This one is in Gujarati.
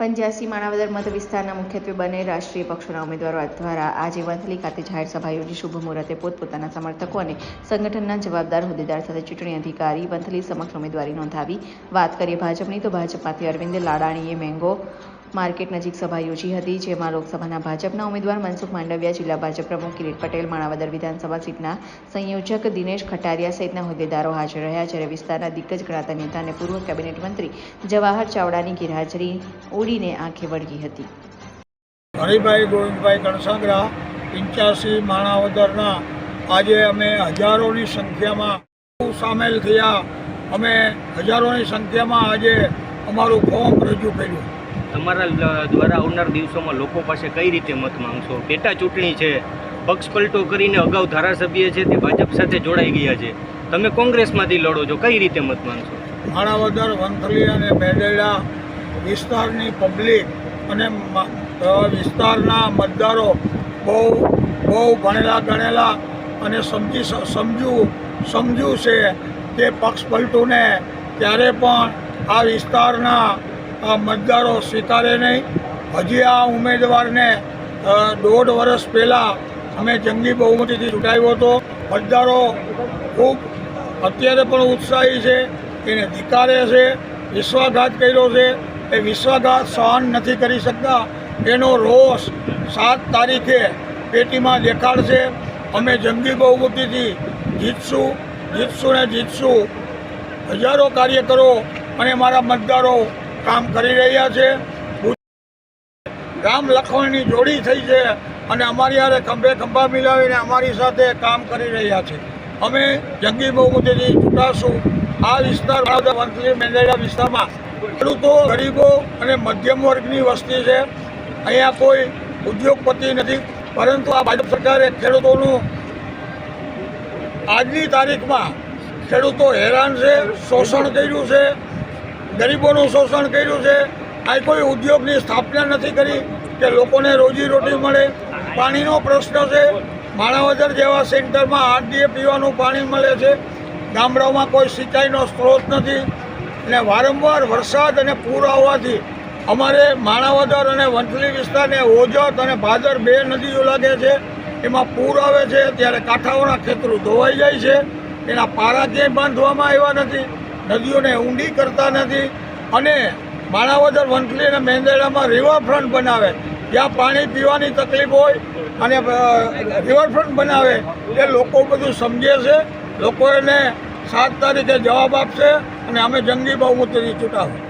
પંચ્યાસી માણાવદર મત વિસ્તારના મુખ્યત્વે બંને રાષ્ટ્રીય પક્ષોના ઉમેદવારો દ્વારા આજે વંથલી ખાતે જાહેર સભા યોજી શુભ મુહૂર્તે પોતપોતાના સમર્થકો અને સંગઠનના જવાબદાર હોદ્દેદાર સાથે ચૂંટણી અધિકારી વંથલી સમક્ષ ઉમેદવારી નોંધાવી વાત કરીએ ભાજપની તો ભાજપમાંથી અરવિંદ લાડાણીએ મેંગો માર્કેટ નજીક સભા યોજી હતી, જેમાં લોકસભાના ભાજપના ઉમેદવાર મનસુખ માંડવિયા, જિલ્લા ભાજપ પ્રમુખ કિરીટ પટેલ, માણાવદર વિધાનસભા સીટના સંયોજક દિનેશ ખટારિયા સહિતના હોદ્દેદારો હાજર રહ્યા. જ્યારે વિસ્તારના દિગ્ગજ ગણાતા નેતા અને પૂર્વ કેબિનેટ મંત્રી જવાહર ચાવડાની ગેરહાજરી ઓડીને આંખે વળગી હતી. હરિભાઈ ગોવિંદભાઈ ગણસાગરા પંચ્યાસી માણાવદરના આજે અમે હજારોની સંખ્યામાં સામેલ થયા. અમે હજારોની સંખ્યામાં આજે અમારું ફોર્મ રજૂ કર્યું. તમારા દ્વારા આવનાર દિવસોમાં લોકો પાસે કઈ રીતે મત માંગશો? પેટા ચૂંટણી છે. પક્ષ પલટો કરીને અગાઉ ધારાસભ્ય છે તે ભાજપ સાથે જોડાઈ ગયા છે. તમે કોંગ્રેસમાંથી લડો છો. કઈ રીતે મત માંગશો? માણાવદર વંથલી અને મેડેડા વિસ્તારની પબ્લિક અને વિસ્તારના મતદારો બહુ બહુ ભણેલા, ગણેલા અને સમજી સમજુ સમજુ છે કે પક્ષ પલટુને ત્યારે પણ આ વિસ્તારના મતદારો સ્વીકારે નહીં. હજી આ ઉમેદવારને દોઢ વર્ષ પહેલાં અમે જંગી બહુમતીથી ચૂંટાયો હતો. મતદારો ખૂબ, અત્યારે પણ ઉત્સાહી છે, એને ધિકારે છે, વિશ્વાઘાત કર્યો છે. એ વિશ્વાઘાત સહન નથી કરી શકતા. એનો રોષ સાત તારીખે પેટીમાં દેખાડશે. અમે જંગી બહુમતીથી જીતશું જીતશું ને જીતશું. હજારો કાર્યકરો અને મારા મતદારો કામ કરી રહ્યા છે. રામ લખવાની જોડી થઈ છે અને અમારી હારે ખંભે ખંભા મિલાવીને અમારી સાથે કામ કરી રહ્યા છે. અમે જંગી બહુમતીથી ચૂંટાશું. આ વિસ્તાર વંથલી મેંદરડા વિસ્તારમાં. ખેડૂતો, ગરીબો અને મધ્યમ વર્ગની વસ્તી છે. અહીંયા કોઈ ઉદ્યોગપતિ નથી. પરંતુ આ ભાજપ સરકારે ખેડૂતોનું આજની તારીખમાં ખેડૂતો હેરાન છે, શોષણ કર્યું છે. ગરીબોનું શોષણ કર્યું છે. આ કોઈ ઉદ્યોગની સ્થાપના નથી કરી કે લોકોને રોજીરોટી મળે. પાણીનો પ્રશ્ન છે. માણાવદર જેવા સેન્ટરમાં આઠ દીએ પીવાનું પાણી મળે છે. ગામડાઓમાં કોઈ સિંચાઈનો સ્ત્રોત નથી. અને વારંવાર વરસાદ અને પૂર આવવાથી અમારે માણાવદર અને વંથલી વિસ્તારને ઓજત અને ભાદર બે નદીઓ લાગે છે. એમાં પૂર આવે છે. ત્યારે કાંઠાઓના ખેતરો ધોવાઈ જાય છે. એના પારા ક્યાંય બાંધવામાં આવ્યા નથી. નદીઓને ઊંડી કરતા નથી અને માણાવદર વંથલી અને મેંદરડામાં રિવરફ્રન્ટ બનાવે. જ્યાં પાણી પીવાની તકલીફ હોય અને રિવરફ્રન્ટ બનાવે. એ લોકો બધું સમજે છે. લોકો એને સાત તારીખે જવાબ આપશે અને અમે જંગી બહુમતીથી ચૂંટાવું